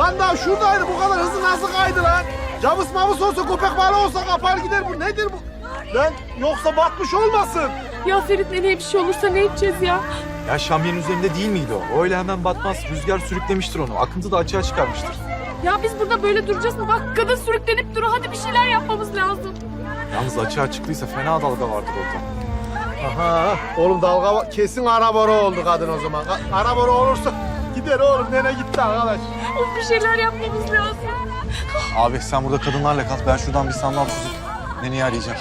Lan daha şuradaydı bu kadar hızlı nasıl kaydı lan? Camus mamus olsa köpek balığı olsa kapar gider bu. Nedir bu? Lan yoksa batmış olmasın? Ya Ferit nereye bir şey olursa ne edeceğiz ya? Ya şampiyon üzerinde değil miydi o? Öyle hemen batmaz. Rüzgar sürüklemiştir onu. Akıntı da açığa çıkarmıştır. Ya biz burada böyle duracağız mı? Bak kadın sürüklenip duruyor. Hadi bir şeyler yapmamız lazım. Yalnız açığa çıktıysa fena dalga vardır orada. Aha oğlum dalga kesin arabora oldu kadın o zaman. Arabora olursa gider oğlum nene gitti arkadaş. Of bir şeyler yapmamız lazım. Abi sen burada kadınlarla kal. Ben şuradan bir sandal tutup Nene'yi arayacağım.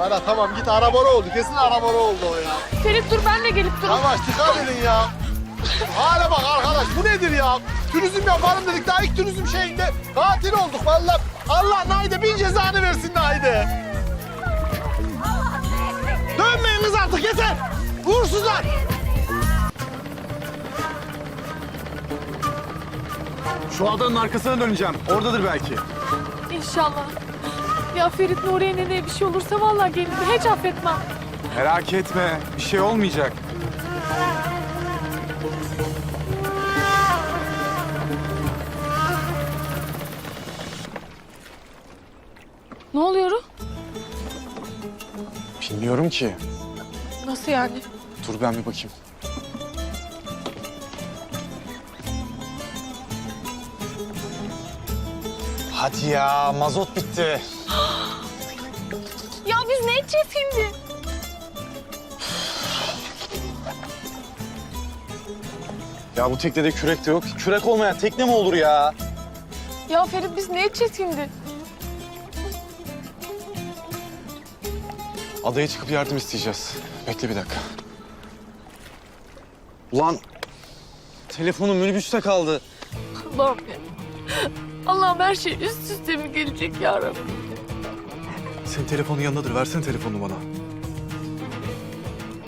Ana tamam git arabora oldu kesin arabora oldu o ya. Ferit dur ben de gelip durayım. Yavaş dikkat edin ya. Hale bak arkadaş bu nedir ya? Turizm yapalım dedik daha ilk turizm şeyinde katil olduk vallahi. Allah Naide bin cezanı versin Naide. Dönmeyin kız artık yeter. Uğursuzlar. Şu adanın arkasına döneceğim. Oradadır belki. İnşallah. Ya Ferit Nuriye neneye bir şey olursa vallahi gelir. Hiç affetmem. Merak etme. Bir şey olmayacak. Ne oluyor? Bilmiyorum ki. Nasıl yani? Dur ben bir bakayım. Hadi ya mazot bitti. Ya biz ne edeceğiz şimdi? Ya bu teknede kürek de yok. Kürek olmayan tekne mi olur ya? Ya Ferit biz ne edeceğiz şimdi? Adaya çıkıp yardım isteyeceğiz. Bekle bir dakika. Ulan telefonum minibüste kaldı. Allah'ım ya. Allah'ım her şey üst üste mi gelecek ya Rabbi? Senin telefonun yanındadır. Versene telefonunu bana.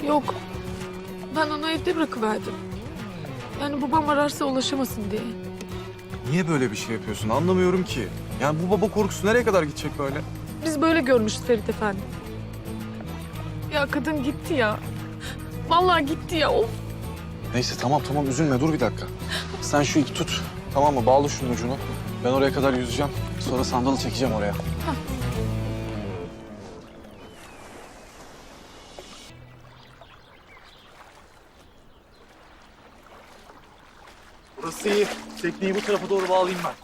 Yok. Ben onu evde bırakıverdim. Yani babam ararsa ulaşamasın diye. Niye böyle bir şey yapıyorsun? Anlamıyorum ki. Yani bu baba korkusu nereye kadar gidecek böyle? Biz böyle görmüşüz Ferit Efendi. Ya kadın gitti ya. Vallahi gitti ya. Of. Neyse tamam tamam üzülme dur bir dakika. Sen şu ipi tut. Tamam mı? Bağla şunun ucunu. Ben oraya kadar yüzeceğim. Sonra sandalı çekeceğim oraya. Burası iyi. Tekneyi bu tarafa doğru bağlayayım ben.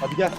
Hadi gel.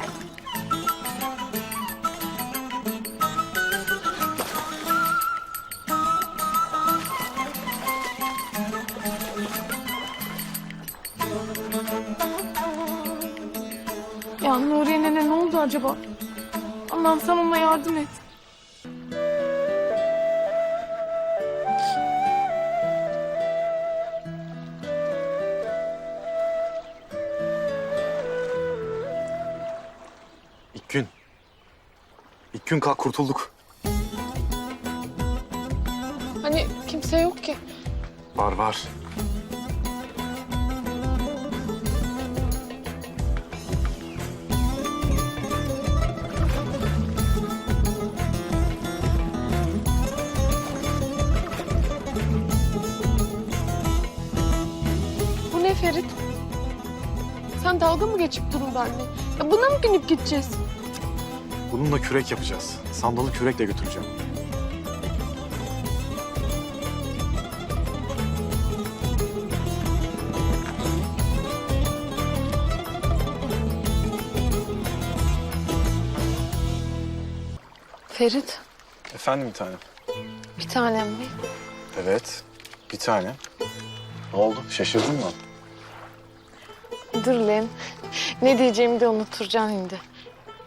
İlk gün kalk kurtulduk. Hani kimse yok ki. Var var. Bu ne Ferit? Sen dalga mı geçip durun benimle? Ya buna mı binip gideceğiz? Bununla kürek yapacağız. Sandalı kürekle götüreceğim. Ferit, Efendim bir tanem. bir tanem mi? Evet. Bir tane. Ne oldu? Şaşırdın mı? Dur lan. Ne diyeceğimi de unutturacağım şimdi.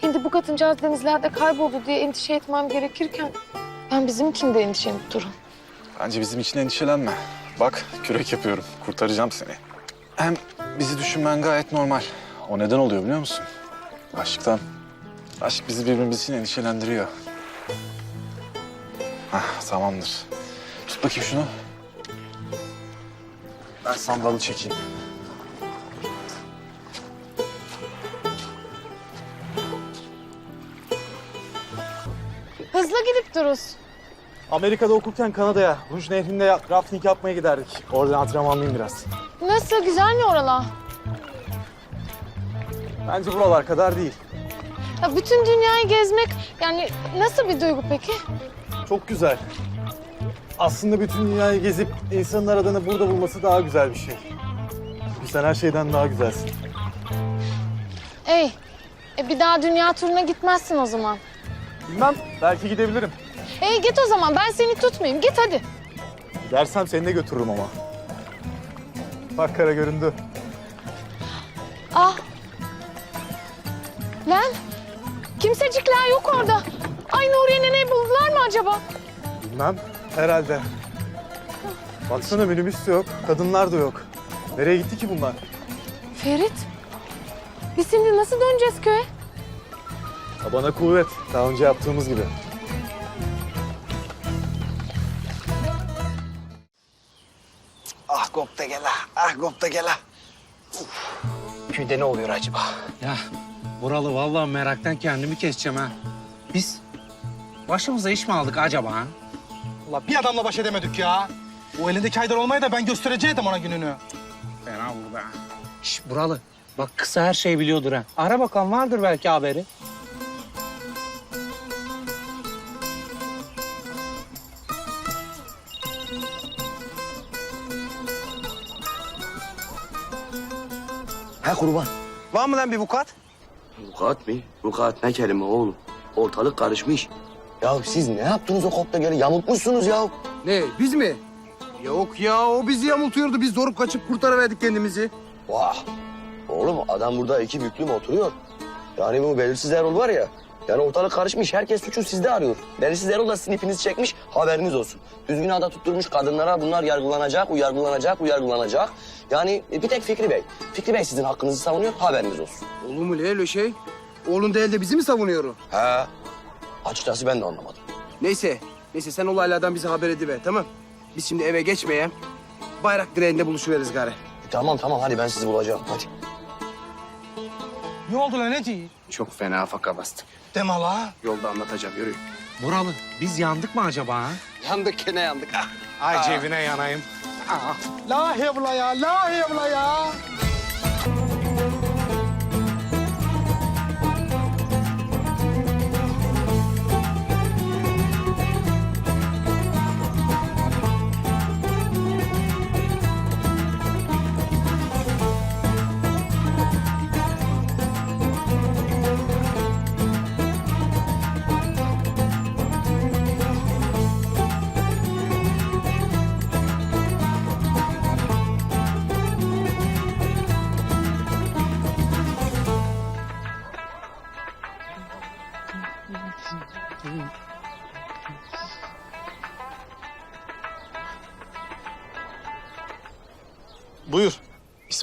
Şimdi bu kadıncağız denizlerde kayboldu diye endişe etmem gerekirken... ...ben bizimkini de endişelenip durun. Bence bizim için endişelenme. Bak kürek yapıyorum. Kurtaracağım seni. Hem bizi düşünmen gayet normal. O neden oluyor biliyor musun? Aşktan. Aşk bizi birbirimiz için endişelendiriyor. Hah tamamdır. Tut bakayım şunu. Ben sandalı çekeyim. Gidip duruz. Amerika'da okurken Kanada'ya, Ruj Nehri'nde rafting yapmaya giderdik. Orada antrenmanlıyım biraz. Nasıl güzel mi oralar? Bence buralar kadar değil. Ya bütün dünyayı gezmek yani nasıl bir duygu peki? Çok güzel. Aslında bütün dünyayı gezip insanın aradığını burada bulması daha güzel bir şey. Sen her şeyden daha güzelsin. Ey, e bir daha dünya turuna gitmezsin o zaman. Bilmem, belki gidebilirim. Ey git o zaman ben seni tutmayayım. Git hadi. Gidersem seni de götürürüm ama. Bak kara göründü. Ah. Lan kimsecikler yok orada. Ay Nuriye neneyi buldular mı acaba? Bilmem, herhalde. Baksana minibüs de yok, kadınlar da yok. Nereye gitti ki bunlar? Ferit. Biz şimdi nasıl döneceğiz köye? Tabana kuvvet, daha önce yaptığımız gibi. Ah kopta gele, ah kopta gele. Köyde ne oluyor acaba? Ya buralı vallahi meraktan kendimi keseceğim ha. Biz başımıza iş mi aldık acaba ha? Allah bir adamla baş edemedik ya. O elindeki Haydar olmayı da ben göstereceğim ona gününü. Fena vur be. Şş buralı. Bak kısa her şeyi biliyordur ha. Ara bakalım vardır belki haberi. Kurban. Var mı lan bir vukuat? Vukuat mı? Vukuat ne kelime oğlum? Ortalık karışmış. Ya siz ne yaptınız o kopta gele? Yamultmuşsunuz ya. Ne biz mi? Yok ya o bizi yamultuyordu. Biz zorup kaçıp kurtarıverdik kendimizi. Vah. Oğlum adam burada iki büklüm oturuyor. Yani bu belirsiz Erol var ya. Yani ortalık karışmış. Herkes suçu sizde arıyor. Belirsiz Erol da sizin ipinizi çekmiş. Haberiniz olsun. Düzgün ada tutturmuş kadınlara bunlar yargılanacak, uyargılanacak, uyargılanacak. Yani bir tek Fikri Bey. Fikri Bey sizin hakkınızı savunuyor. Haberiniz olsun. Olur mu öyle şey? Oğlun değil de bizi mi savunuyor? He. Açıkçası ben de anlamadım. Neyse. Neyse sen olaylardan bize haber ediver tamam. Biz şimdi eve geçmeye bayrak direğinde buluşuveririz gari. E, tamam tamam hadi ben sizi bulacağım. Hadi. Ne oldu lan diyor? Çok fena faka bastık. Deme la. Yolda anlatacağım yürü. Buralı biz yandık mı acaba ha? Yandık gene yandık. Ah. Ay cebine yanayım. La hevla ya, la hevla ya.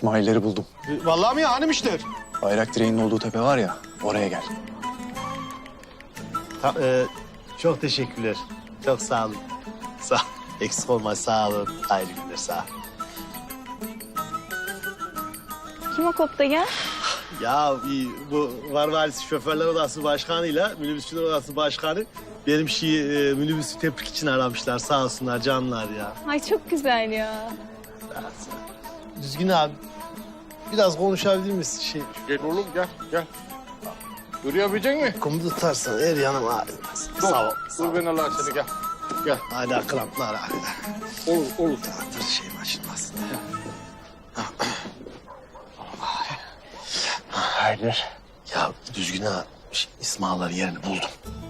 İsmail'leri buldum. Vallahi mi ya hanımıştır? Bayrak direğinin olduğu tepe var ya, oraya gel. Ta- e, çok teşekkürler. Çok sağ olun. Sağ Eksik olma sağ olun. Hayırlı günler sağ ol. Kim o kopta gel? Ya iyi, bu Var Valisi Şoförler Odası Başkanı'yla Minibüsçüler Odası Başkanı benim şey, e, minibüsü tebrik için aramışlar. Sağ olsunlar canlar ya. Ay çok güzel ya. Sağ olsun. Düzgün abi. Biraz konuşabilir misin? Şey, Gel oğlum gel gel. Durabilecek mi? kumu tutarsan her yanım ağrımaz. Sağ ol. Sağ ol. Dur ben Allah seni gel. Hala kramplar hala. Olur olur. Dur şey açılmasın. Hayırdır? Ya Düzgün abi, şey, İsmail'ların yerini buldum.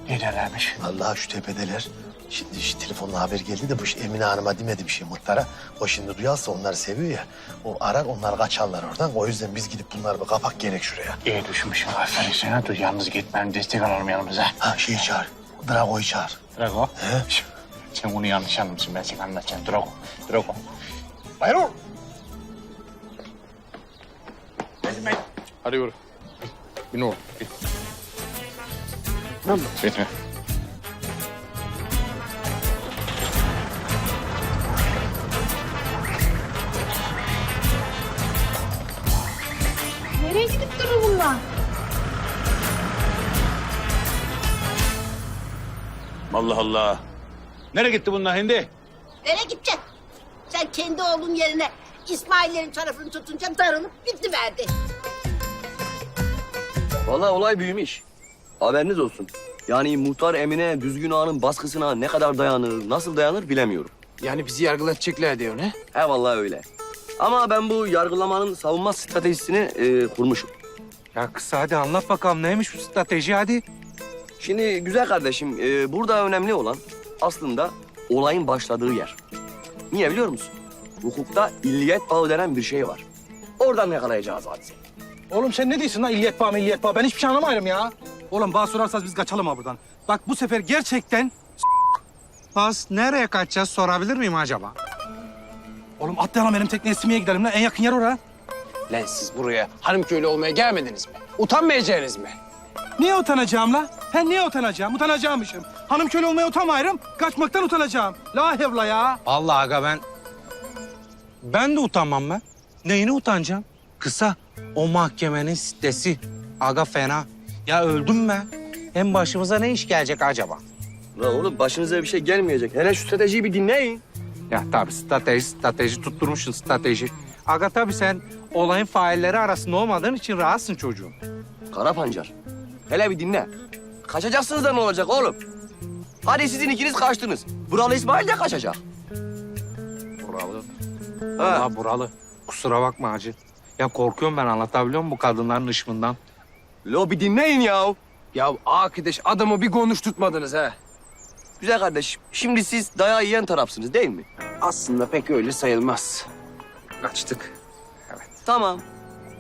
Nerelermiş? Vallahi şu tepedeler. Şimdi şu telefonla haber geldi de bu Emine Hanım'a demedim şey muhtara. O şimdi duyarsa onları seviyor ya. O arar onlar kaçarlar oradan. O yüzden biz gidip bunları bir kapak gerek şuraya. İyi düşünmüşsün. Aferin sana. Dur yalnız gitmem. Destek alalım yanımıza. Ha şeyi çağır. Drago'yu çağır. Drago. He? Sen bunu yanlış anlamışsın. Ben sana anlatacağım. Drago. Drago. Bayır ol. Hadi yürü. Bin oğlum. Bin. Bin. Allah Allah. Nereye gitti bunlar hindi? Nereye gidecek? Sen kendi oğlun yerine İsmail'lerin tarafını tutunca darılıp bitti verdi. Vallahi olay büyümüş. Haberiniz olsun. Yani muhtar Emine Düzgün Ağa'nın baskısına ne kadar dayanır, nasıl dayanır bilemiyorum. Yani bizi yargılatacaklar diyor ne? He vallahi öyle. Ama ben bu yargılamanın savunma stratejisini e, kurmuşum. Ya kısa hadi anlat bakalım neymiş bu strateji hadi. Şimdi güzel kardeşim, e, burada önemli olan aslında olayın başladığı yer. Niye biliyor musun? Hukukta illiyet bağı denen bir şey var. Oradan yakalayacağız hadiseyi. Oğlum sen ne diyorsun lan illiyet bağ milliyet bağ? Ben hiçbir şey anlamayırım ya. Oğlum bana sorarsanız biz kaçalım ha buradan. Bak bu sefer gerçekten... Bas nereye kaçacağız sorabilir miyim acaba? Oğlum atlayalım benim tekneye simeye gidelim lan. En yakın yer oraya. Lan siz buraya hanım köylü olmaya gelmediniz mi? Utanmayacaksınız mı? Niye utanacağım la? He niye utanacağım? Utanacağımışım. Hanım köle olmaya utanmayırım. Kaçmaktan utanacağım. La hevla ya. Vallahi aga ben... Ben de utanmam ben. Neyine utanacağım? Kısa o mahkemenin sitesi. Aga fena. Ya öldüm ben. Hem başımıza ne iş gelecek acaba? La oğlum başınıza bir şey gelmeyecek. Hele şu stratejiyi bir dinleyin. Ya tabii strateji, strateji tutturmuşsun strateji. Aga tabii sen olayın failleri arasında olmadığın için rahatsın çocuğum. Kara pancar. Hele bir dinle. Kaçacaksınız da ne olacak oğlum? Hadi sizin ikiniz kaçtınız. Buralı İsmail de kaçacak. Buralı. Ha. Allah buralı. Kusura bakma hacı. Ya korkuyorum ben anlatabiliyor muyum bu kadınların ışmından? Lo bir dinleyin ya. Ya arkadaş adamı bir konuşturtmadınız ha. Güzel kardeşim. Şimdi siz dayağı yiyen tarafsınız değil mi? Aslında pek öyle sayılmaz. Kaçtık. Tamam.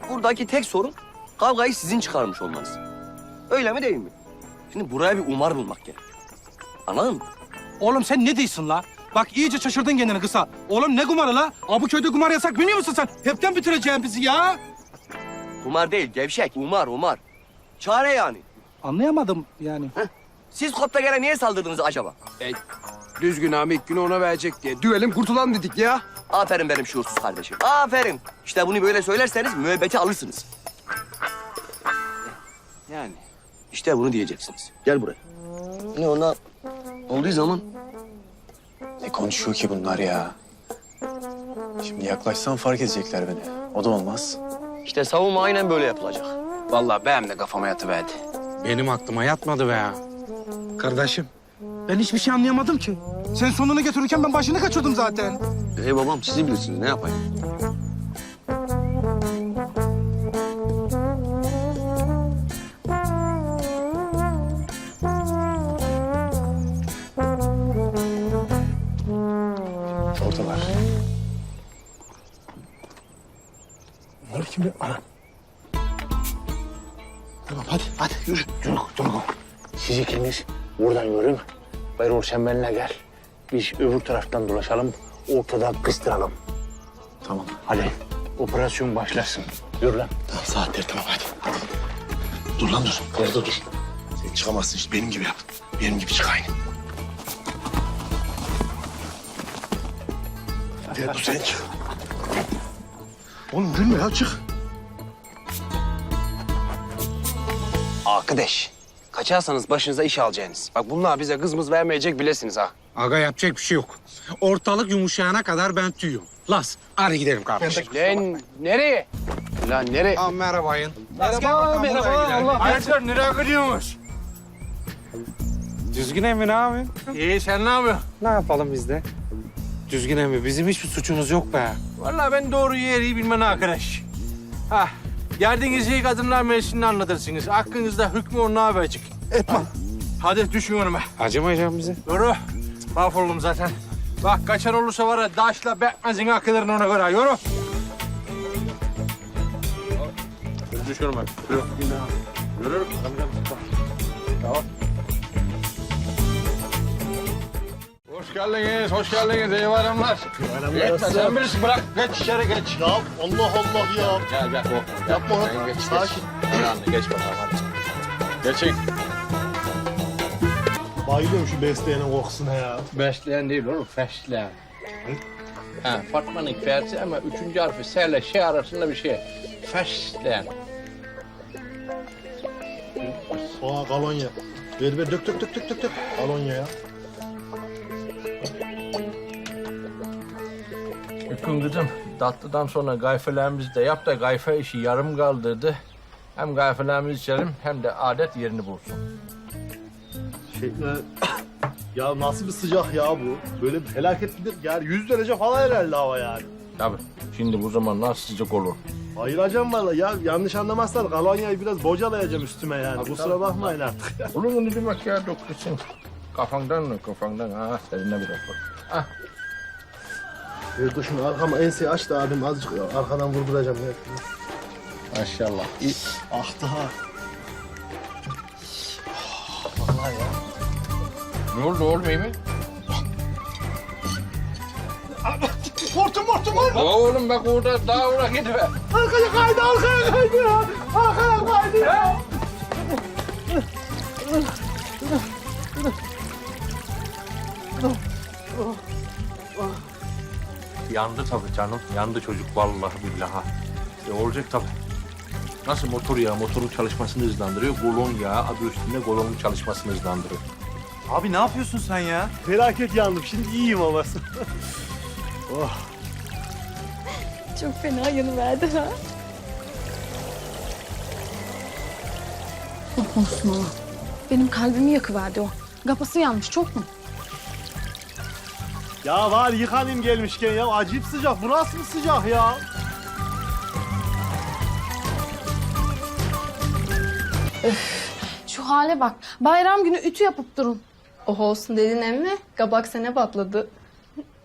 Buradaki tek sorun kavgayı sizin çıkarmış olmanız. Öyle mi değil mi? Şimdi buraya bir umar bulmak gerek. Anladın mı? Oğlum sen ne diyorsun la? Bak iyice şaşırdın kendini kısa. Oğlum ne kumarı la? Aa, bu köyde kumar yasak biliyor musun sen? Hepten bitireceğim bizi ya. Umar değil, gevşek. Umar, umar. Çare yani. Anlayamadım yani. Siz kopta gene niye saldırdınız acaba? E, düzgün abi ilk günü ona verecek diye. Düelim kurtulalım dedik ya. Aferin benim şuursuz kardeşim. Aferin. İşte bunu böyle söylerseniz müebbeti alırsınız. Yani. İşte bunu diyeceksiniz. Gel buraya. Ne ona olduğu zaman Ne konuşuyor ki bunlar ya? Şimdi yaklaşsam fark edecekler beni. O da olmaz. işte savunma aynen böyle yapılacak. Vallahi benim de kafama yatıverdi. Benim aklıma yatmadı be ya. Kardeşim ben hiçbir şey anlayamadım ki. Sen sonunu getirirken ben başını kaçırdım zaten. Ey babam sizi bilirsiniz ne yapayım? Bunlar kim? Ana. Tamam hadi hadi yürü. Dur, dur. Siz ikiniz buradan yürüyün. Bayrol sen benimle gel. Biz öbür taraftan dolaşalım. Ortada kıstıralım. Tamam. Hadi operasyon başlasın. Yürü lan. Tamam saatler tamam hadi. Dur lan dur. Nerede dur. Sen çıkamazsın işte benim gibi yap. Benim gibi çık aynı. Hadi dur sen çık. Oğlum gülme ya çık. Arkadaş. Kaçarsanız başınıza iş alacaksınız. Bak bunlar bize kızımız vermeyecek bilesiniz ha. Aga yapacak bir şey yok. Ortalık yumuşayana kadar ben tüyüyorum. Las hadi gidelim kardeşim. Lan nereye? Lan nereye? Aa, merhabayın. Merhaba, merhaba. Allah Hayırdır nereye gidiyormuş? Düzgün ne yapıyorsun? İyi sen ne yapıyorsun? Ne yapalım biz de? Düzgün emmi bizim hiçbir suçumuz yok be. Vallahi ben doğru yeri bilmem arkadaş. Ha, geldiğiniz iyi kadınlar meclisini anlatırsınız. Hakkınızda hükmü ona verecek. Etmem. Hadi düşün önüme. Acımayacak bize. Yürü. Mahvoldum zaten. Bak kaçan olursa var ya daşla bekmezin akılırın ona göre. Yürü. Düş önüme. Yürü. Yürü. Tamam. Hoş geldiniz, hoş geldiniz. İyi bayramlar. Geç, sen bilirsin. Bırak, geç içeri geç. Ya Allah Allah ya. Gel, gel. korkma. Yapma lan. Sen geç, geç. Sakin. Önemli, geç bakalım hadi. Geçin. Bayılıyorum şu besleyenin kokusuna ya. Besleyen değil oğlum, fesleyen. Ha, Fatma'nın fersi ama üçüncü harfi S ile şey arasında bir şey. Fesleyen. Aa kolonya. Ver ver dök dök dök dök dök. Kolonya ya. Hüküm kızım. Tatlıdan sonra gayfelerimizi de yap da gayfe işi yarım kaldırdı. Hem gayfelerimizi içelim hem de adet yerini bulsun. Şey, e, ya nasıl bir sıcak ya bu? Böyle bir felaket midir? Yani 100 derece falan herhalde hava yani. Tabii. Şimdi bu zaman nasıl sıcak olur? Ayıracağım vallahi ya. Yanlış anlamazsan kolonyayı biraz bocalayacağım üstüme yani. Kusura bakmayın artık. Olur mu ne demek ya doktorsun? Kafandan mı kafandan? Ha seninle biraz bak. Ah. Ver dur şunu arkama enseyi aç da abim azıcık arkadan vurduracağım. Ya. Maşallah. Ah daha. Vallahi ya. Ne oldu oğlum iyi mi? Hortum hortum hortum. Oğlum bak orada daha oraya gitme. Arkaya kaydı arkaya kaydı ya. Arkaya kaydı ya. Yandı tabii canım. Yandı çocuk vallahi billahi. E olacak tabii. Nasıl motor yağı motorun çalışmasını hızlandırıyor. Kolon yağı adı üstünde kolonun çalışmasını hızlandırıyor. Abi ne yapıyorsun sen ya? Felaket yandım. Şimdi iyiyim ama. oh. Çok fena yanıverdi ha. Olsun. Benim kalbimi yakıverdi o. Kafası yanmış çok mu? Ya var yıkanayım gelmişken ya. Acayip sıcak. Bu nasıl bir sıcak ya? Şu hale bak. Bayram günü ütü yapıp durun. Oh olsun dedin emmi. Kabak sene patladı.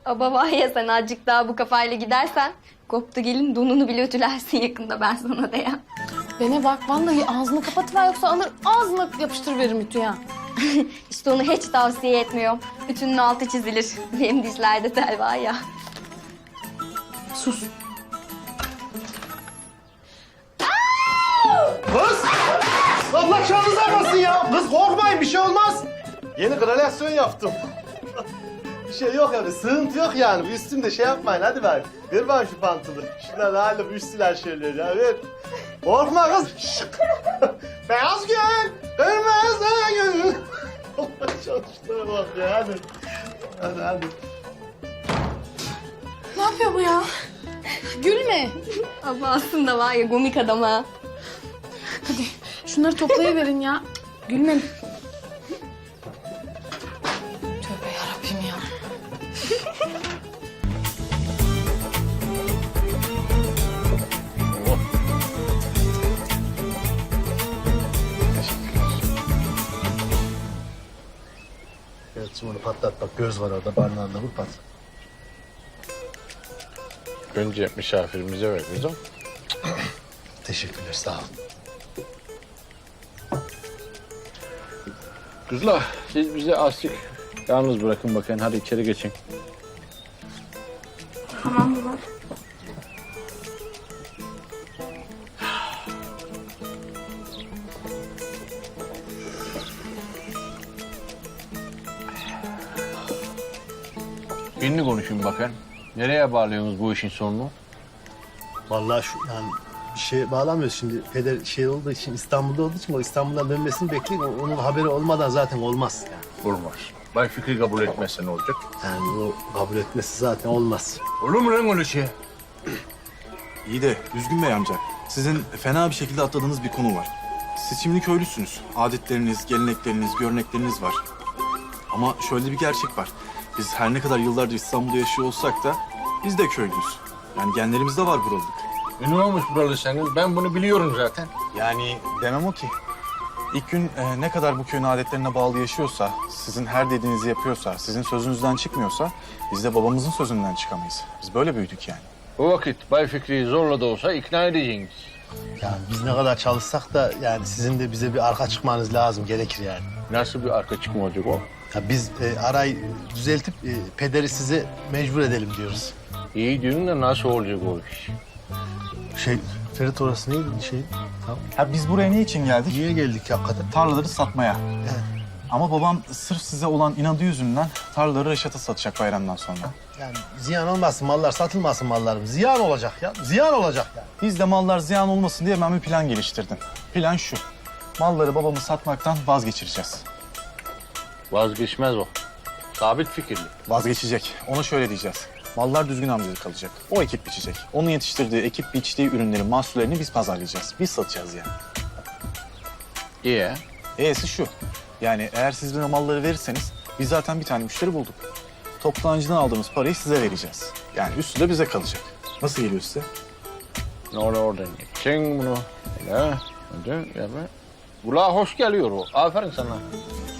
Aba var ya sen azıcık daha bu kafayla gidersen koptu gelin donunu bile ötülersin yakında ben sana da ya. Bana bak vallahi ağzını kapatıver yoksa alır ağzına yapıştırıveririm ütüye. İşte onu hiç tavsiye etmiyorum. Ütünün altı çizilir. Benim dişlerde tel var ya. Sus. Kız! Allah canınızı almasın ya. Kız korkmayın bir şey olmaz. Yeni kreasyon yaptım. bir şey yok yani sığıntı yok yani. Bir üstümde şey yapmayın hadi ver. Ver bana şu pantolonu. Şunlar halim üstüler şeyleri ya ver. Korkma kız. Beyaz gül, kırmızı gül. Allah çalıştığına bak ya hadi. Hadi hadi. Ne yapıyor bu ya? Gülme. Ama aslında var ya komik adam ha. Hadi şunları toplayıverin ya. Gülme. Göz var orada parmağında vur pat. Önce misafirimize ver kızım. Teşekkürler sağ ol. Kızlar siz bizi azıcık yalnız bırakın bakın. Hadi içeri geçin. Şimdi konuşun bakın. Nereye bağlıyorsunuz bu işin sonunu? Vallahi şu yani bir şey bağlamıyoruz şimdi. Peder şey olduğu için İstanbul'da olduğu için o İstanbul'dan dönmesini bekleyin. Onun haberi olmadan zaten olmaz. Yani, Olmaz. Bay Fikri kabul etmezse ne olacak? yani o kabul etmesi zaten olmaz. Olur mu lan öyle şey? İyi de Düzgün Bey amca, sizin fena bir şekilde atladığınız bir konu var. Siz şimdi köylüsünüz. Adetleriniz, gelenekleriniz, görenekleriniz var. Ama şöyle bir gerçek var. Biz her ne kadar yıllardır İstanbul'da yaşıyor olsak da biz de köylüyüz. Yani genlerimizde var buralılık. E ne olmuş buralı senin? Ben bunu biliyorum zaten. Yani demem o ki. İlk gün e, ne kadar bu köyün adetlerine bağlı yaşıyorsa, sizin her dediğinizi yapıyorsa, sizin sözünüzden çıkmıyorsa... ...biz de babamızın sözünden çıkamayız. Biz böyle büyüdük yani. O vakit Bay Fikri'yi zorla da olsa ikna edeceksiniz. Yani biz ne kadar çalışsak da yani sizin de bize bir arka çıkmanız lazım gerekir yani. Nasıl bir arka çıkma olacak o? Ya biz e, arayı düzeltip e, pederi size mecbur edelim diyoruz. İyi diyorsun da nasıl olacak o iş? Şey Ferit orası neydi şey? Tamam. Ya biz buraya ne için geldik? Niye geldik hakikaten? Tarlaları satmaya. Ama babam sırf size olan inadı yüzünden tarlaları Reşat'a satacak bayramdan sonra. Yani ziyan olmasın mallar satılmasın mallarım. Ziyan olacak ya. Ziyan olacak ya. Biz de mallar ziyan olmasın diye ben bir plan geliştirdim. Plan şu. Malları babamı satmaktan vazgeçireceğiz. Vazgeçmez o. Sabit fikirli. Vazgeçecek. Ona şöyle diyeceğiz. Mallar düzgün amcada kalacak. O ekip biçecek. Onun yetiştirdiği ekip biçtiği ürünlerin mahsullerini biz pazarlayacağız. Biz satacağız yani. İyi. E'si şu. Yani eğer siz bize malları verirseniz biz zaten bir tane müşteri bulduk. Toptancıdan aldığımız parayı size vereceğiz. Yani üstü de bize kalacak. Nasıl geliyor size? Ne oluyor oradan? Çek bunu. Ya. Hadi yapma. Kulağa hoş geliyor o. Aferin sana.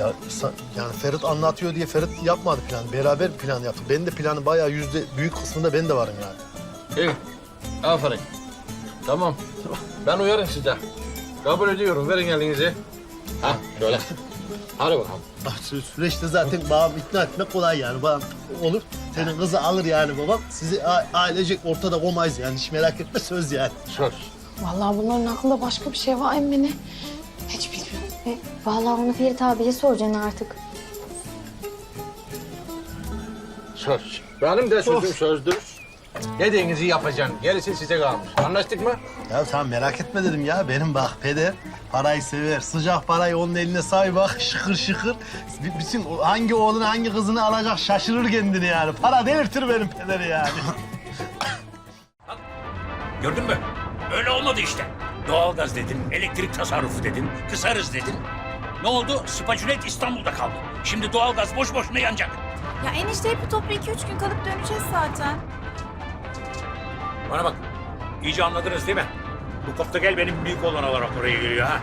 Ya sa- yani Ferit anlatıyor diye Ferit yapmadı plan. Beraber plan yaptık. Ben de planın bayağı yüzde büyük kısmında ben de varım yani. İyi. Aferin. Tamam. Ben uyarım size. Kabul ediyorum. Verin elinizi. Ha şöyle. Hadi bakalım. Ah, sü- Süreçte zaten babam ikna etmek kolay yani. Babam olur. Senin kızı alır yani babam. Sizi a- ailecek ortada koymayız yani. Hiç merak etme söz yani. Söz. Vallahi bunların aklında başka bir şey var emmine. Hiç bilmiyorum. E, vallahi onu Ferit abiye soracaksın artık. Söz. Benim de sözüm sözdür. Dediğinizi yapacaksın. Gerisi size kalmış. Anlaştık mı? Ya tamam merak etme dedim ya. Benim bak peder parayı sever. Sıcak parayı onun eline say bak şıkır şıkır. B- Bütün o- hangi oğlunu hangi kızını alacak şaşırır kendini yani. Para delirtir benim pederi yani. Gördün mü? Öyle olmadı işte. Doğalgaz dedin, elektrik tasarrufu dedin, kısarız dedin. Ne oldu? Spaculet İstanbul'da kaldı. Şimdi doğalgaz boş boşuna yanacak. Ya enişte hep toplu iki üç gün kalıp döneceğiz zaten. Bana bak, iyice anladınız değil mi? Bu kopta gel benim büyük oğlan olarak oraya geliyor ha.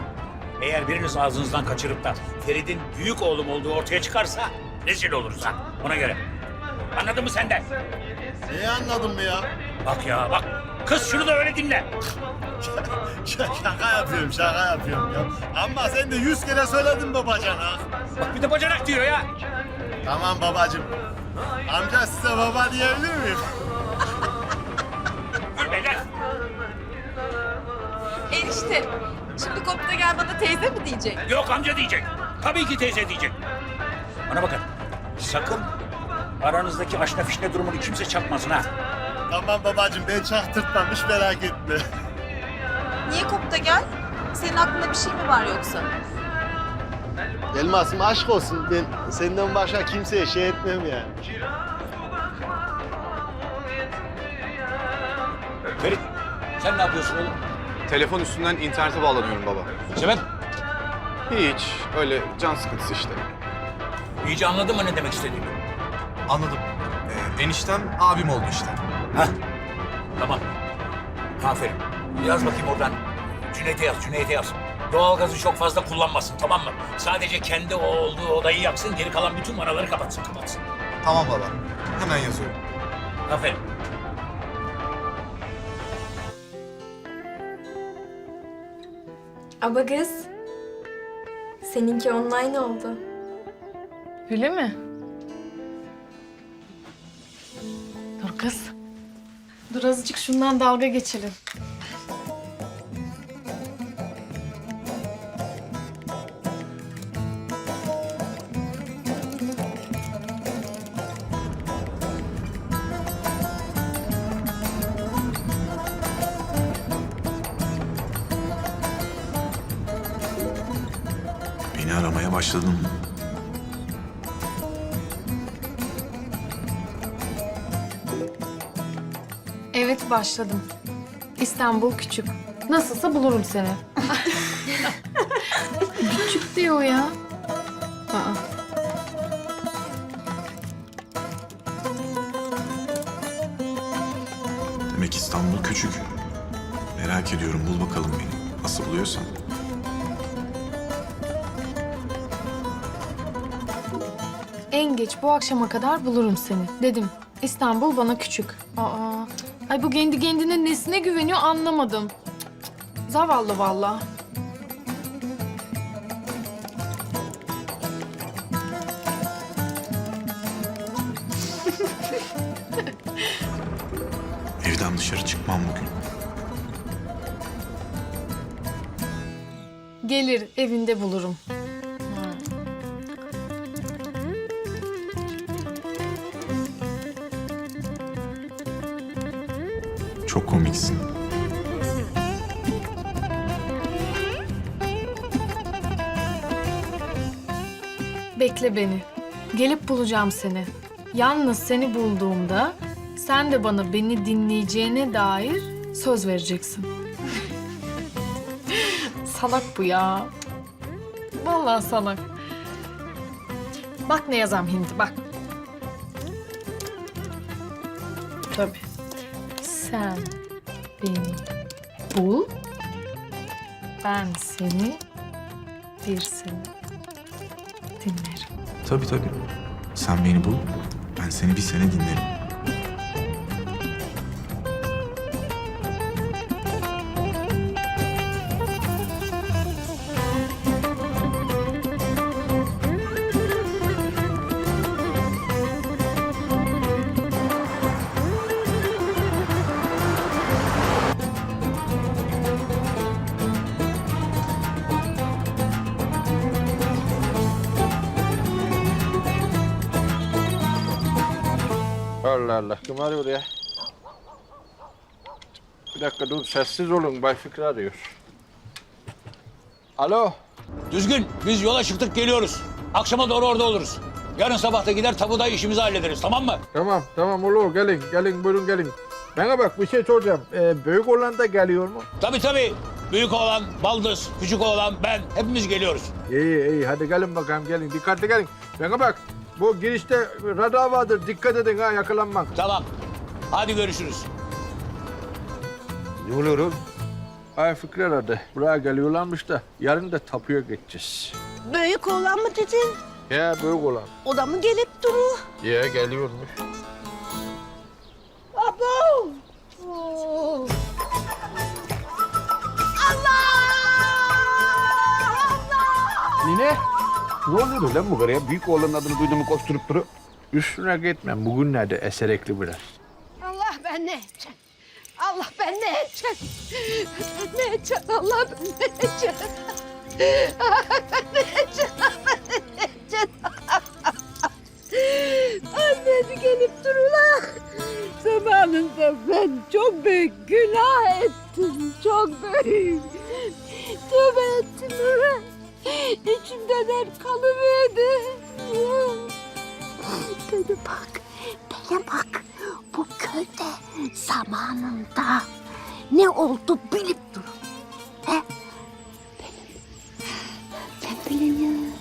Eğer biriniz ağzınızdan kaçırıp da Ferit'in büyük oğlum olduğu ortaya çıkarsa rezil oluruz ha. Ona göre. Anladın mı sen de? Neyi anladın mı ya? Bak ya bak. Kız şunu da öyle dinle. Şaka yapıyorum şaka yapıyorum ya. Ama sen de yüz kere söyledin babacana. Bak bir de bacanak diyor ya. Tamam babacığım. Amca size baba diyebilir miyim? Gülme lan. Enişte, şimdi kopta gel bana teyze mi diyecek? Yok amca diyecek. Tabii ki teyze diyecek. Bana bakın. Sakın aranızdaki aşna fişne durumunu kimse çakmasın ha. Tamam babacığım ben çaktırtmam hiç merak etme. Niye kopta gel? Senin aklında bir şey mi var yoksa? Elmasım aşk olsun ben senden başka kimseye şey etmem yani. Ferit sen ne yapıyorsun oğlum? Telefon üstünden internete bağlanıyorum baba. Sebep? Hiç. Öyle can sıkıntısı işte. İyice anladın mı ne demek istediğimi? Anladım. Ee, eniştem abim oldu işte. Ha? Tamam. Aferin. Yaz bakayım oradan. Cüneyt'e yaz, Cüneyt'e yaz. Doğalgazı çok fazla kullanmasın tamam mı? Sadece kendi o olduğu odayı yaksın, geri kalan bütün vanaları kapatsın, kapatsın. Tamam baba. Hemen yazıyorum. Aferin. Aba kız, seninki online oldu. Öyle mi? Dur kız. Dur azıcık şundan dalga geçelim. Beni aramaya başladın mı? Evet başladım. İstanbul küçük. Nasılsa bulurum seni. küçük diyor ya. Aa. Demek İstanbul küçük. Merak ediyorum bul bakalım beni. Nasıl buluyorsan. Geç bu akşama kadar bulurum seni. Dedim. İstanbul bana küçük. Aa. Ay bu kendi kendine nesine güveniyor anlamadım. Zavallı vallahi. Evden dışarı çıkmam bugün. Gelir evinde bulurum. Bekle beni. Gelip bulacağım seni. Yalnız seni bulduğumda sen de bana beni dinleyeceğine dair söz vereceksin. salak bu ya. Vallahi salak. Bak ne yazam Hindi bak. Tabii. Sen beni bul. Ben seni bir dinlerim. Tabii tabii. Sen beni bul, ben seni bir sene dinlerim. Allah. Kim arıyor ya? Bir dakika dur sessiz olun. Bay Fikri arıyor. Alo. Düzgün biz yola çıktık geliyoruz. Akşama doğru orada oluruz. Yarın sabah da gider tabuda işimizi hallederiz tamam mı? Tamam tamam olur gelin gelin buyurun gelin. Bana bak bir şey soracağım. Ee, büyük olan da geliyor mu? Tabii tabii. Büyük oğlan, baldız, küçük oğlan, ben hepimiz geliyoruz. İyi iyi hadi gelin bakalım gelin dikkatli gelin. Bana bak bu girişte radar vardır dikkat edin ha yakalanmak. Tamam. Hadi görüşürüz. Ne oluyor oğlum? Ay Fikri aradı. Buraya geliyorlarmış da yarın da tapuya geçeceğiz. Büyük oğlan mı dedin? Ya büyük olan. O da mı gelip duru? Ya geliyormuş. Abo! Oo. Allah! Allah! Nine? Ne oluyor lan bu karıya? Büyük oğlanın adını duydum mu koşturup duru. Üstüne gitme. Bugünlerde eserekli biraz. Allah ben ne edeceğim? Allah ben ne edeceğim? Ne edeceğim? Allah ben ne edeceğim? ne edeceğim? Ne edeceğim? Annesi gelip durula. Zamanında ben çok büyük günah ettim. Çok büyük. Tövbe ettim. ulan. İçimde dert kalıverdi. Bana bak, bana bak. Bu köyde zamanında ne oldu bilip durun. He? Benim, ben bilemiyorum.